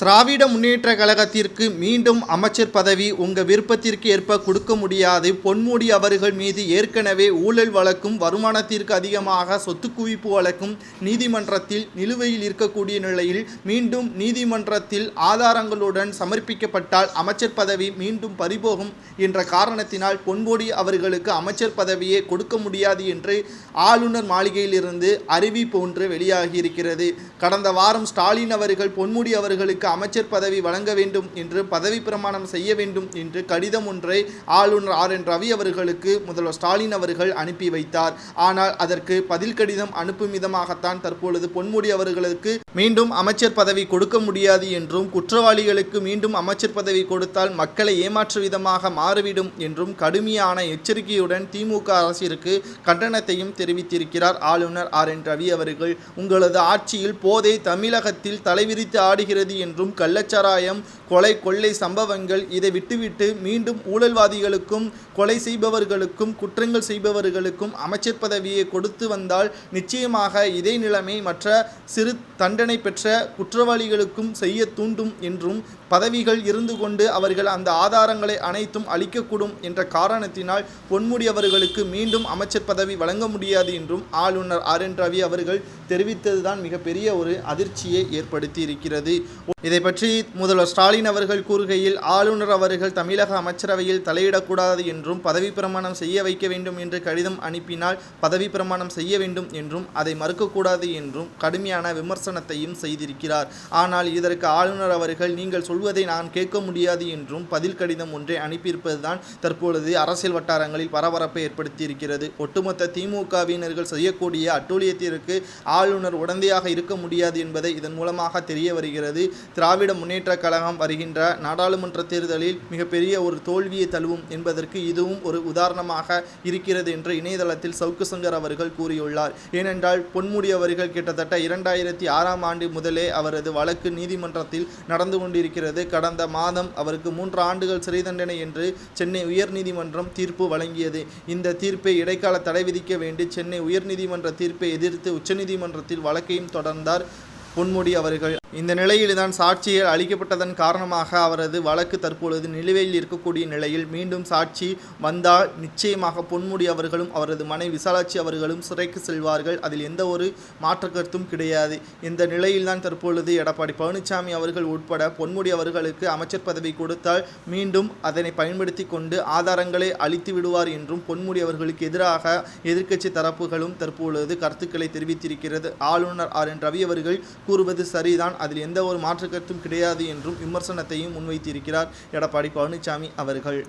திராவிட முன்னேற்ற கழகத்திற்கு மீண்டும் அமைச்சர் பதவி உங்கள் விருப்பத்திற்கு ஏற்ப கொடுக்க முடியாது. பொன்முடி அவர்கள் மீது ஏற்கனவே ஊழல் வழக்கும் வருமானத்திற்கு அதிகமாக சொத்து குவிப்பு வழக்கும் நீதிமன்றத்தில் நிலுவையில் இருக்கக்கூடிய நிலையில் மீண்டும் நீதிமன்றத்தில் ஆதாரங்களுடன் சமர்ப்பிக்கப்பட்டால் அமைச்சர் பதவி மீண்டும் பறிபோகும் என்ற காரணத்தினால் பொன்முடி அவர்களுக்கு அமைச்சர் பதவியை கொடுக்க முடியாது என்று ஆளுநர் மாளிகையிலிருந்து அறிவிப்பு ஒன்று வெளியாகி இருக்கிறது கடந்த வாரம் ஸ்டாலின் அவர்கள் பொன்முடி அவர்களுக்கு அமைச்சர் பதவி வழங்க வேண்டும் என்று பதவி பிரமாணம் செய்ய வேண்டும் என்று கடிதம் ஒன்றை ஆளுநர் ஆர் என் ரவி அவர்களுக்கு முதல்வர் ஸ்டாலின் அவர்கள் அனுப்பி வைத்தார். ஆனால் அதற்கு பதில் கடிதம் அனுப்பும் விதமாகத்தான் தற்பொழுது பொன்முடி அவர்களுக்கு மீண்டும் அமைச்சர் பதவி கொடுக்க முடியாது என்றும் குற்றவாளிகளுக்கு மீண்டும் அமைச்சர் பதவி கொடுத்தால் மக்களை ஏமாற்று விதமாக மாறிவிடும் என்றும் கடுமையான எச்சரிக்கையுடன் திமுக அரசிற்கு கண்டனத்தையும் தெரிவித்திருக்கிறார் ஆளுநர் ஆர் என் ரவி அவர்கள். உங்களது ஆட்சியில் போதை தமிழகத்தில் தலைவிரித்து ஆடுகிறது என்றும் கள்ளச்சாராயம் கொலை கொள்ளை சம்பவங்கள் இதை விட்டுவிட்டு மீண்டும் ஊழல்வாதிகளுக்கும் கொலை செய்பவர்களுக்கும் குற்றங்கள் செய்பவர்களுக்கும் அமைச்சர் பதவியை கொடுத்து வந்தால் நிச்சயமாக இதே நிலைமை மற்ற சிறு தண்டனை பெற்ற குற்றவாளிகளுக்கும் செய்ய தூண்டும் என்றும் பதவிகள் இருந்து கொண்டு அவர்கள் அந்த ஆதாரங்களை அனைத்தும் அளிக்கக்கூடும் என்ற காரணத்தினால் பொன்முடி அவர்களுக்கு மீண்டும் அமைச்சர் பதவி வழங்க முடியாது என்றும் ஆளுநர் ஆர் என் ரவி அவர்கள் தெரிவித்ததுதான் மிகப்பெரிய ஒரு அதிர்ச்சியை ஏற்படுத்தி இருக்கிறது இதை பற்றி முதல்வர் ஸ்டாலின் அவர்கள் கூறுகையில் ஆளுநர் அவர்கள் தமிழக அமைச்சரவையில் தலையிடக்கூடாது என்றும் பதவி பிரமாணம் செய்ய வைக்க வேண்டும் என்று கடிதம் அனுப்பினால் பதவி பிரமாணம் செய்ய வேண்டும் என்றும் அதை மறுக்கக்கூடாது என்றும் கடுமையான விமர்சனத்தையும் செய்திருக்கிறார். ஆனால் இதற்கு ஆளுநர் அவர்கள் நீங்கள் சொல்வதை நான் கேட்க முடியாது என்றும் பதில் கடிதம் ஒன்றை அனுப்பியிருப்பதுதான் தற்பொழுது அரசியல் வட்டாரங்களில் பரபரப்பை ஏற்படுத்தியிருக்கிறது. ஒட்டுமொத்த திமுகவினர்கள் செய்யக்கூடிய அட்டூழியத்திற்கு ஆளுநர் உடந்தையாக இருக்க முடியாது என்பதை இதன் மூலமாக தெரிய வருகிறது. திராவிட முன்னேற்ற கழகம் வருகின்ற நாடாளுமன்ற தேர்தலில் மிகப்பெரிய ஒரு தோல்வியை தழுவும் என்பதற்கு இதுவும் ஒரு உதாரணமாக இருக்கிறது என்று இணையதளத்தில் சவுக்கு சங்கர் அவர்கள் கூறியுள்ளார். ஏனென்றால் பொன்முடி அவர்கள் கிட்டத்தட்ட இரண்டாயிரத்தி ஆறாம் ஆண்டு முதலே அவரது வழக்கு நீதிமன்றத்தில் நடந்து கொண்டிருக்கிறது. கடந்த மாதம் அவருக்கு மூன்று ஆண்டுகள் சிறை தண்டனை என்று சென்னை உயர்நீதிமன்றம் தீர்ப்பு வழங்கியது. இந்த தீர்ப்பை இடைக்கால தடை விதிக்க வேண்டி சென்னை உயர்நீதிமன்ற தீர்ப்பை எதிர்த்து உச்சநீதிமன்றத்தில் வழக்கையும் தொடர்ந்தார். பொன்முடி அவர்கள். இந்த நிலையில்தான் சாட்சிகள் அளிக்கப்பட்டதன் காரணமாக அவரது வழக்கு தற்பொழுது நிலுவையில் இருக்கக்கூடிய நிலையில் மீண்டும் சாட்சி வந்தால் நிச்சயமாக பொன்முடி அவர்களும் அவரது மனைவி விசாலாட்சி அவர்களும் சிறைக்கு செல்வார்கள். அதில் எந்த ஒரு மாற்று கருத்தும் கிடையாது. இந்த நிலையில்தான் தற்பொழுது எடப்பாடி பழனிசாமி அவர்கள் உட்பட பொன்முடி அவர்களுக்கு அமைச்சர் பதவி கொடுத்தால் மீண்டும் அதனை பயன்படுத்தி கொண்டு ஆதாரங்களை அழித்து விடுவார் என்றும் பொன்முடி அவர்களுக்கு எதிராக எதிர்க்கட்சி தரப்புகளும் தற்பொழுது கருத்துக்களை தெரிவித்திருக்கிறது. ஆளுநர் ஆர். என். ரவி அவர்கள் கூறுவது சரிதான். அதில் எந்த ஒரு மாற்று கருத்தும் கிடையாது என்றும் விமர்சனத்தையும் முன்வைத்திருக்கிறார் எடப்பாடி பழனிசாமி அவர்கள்.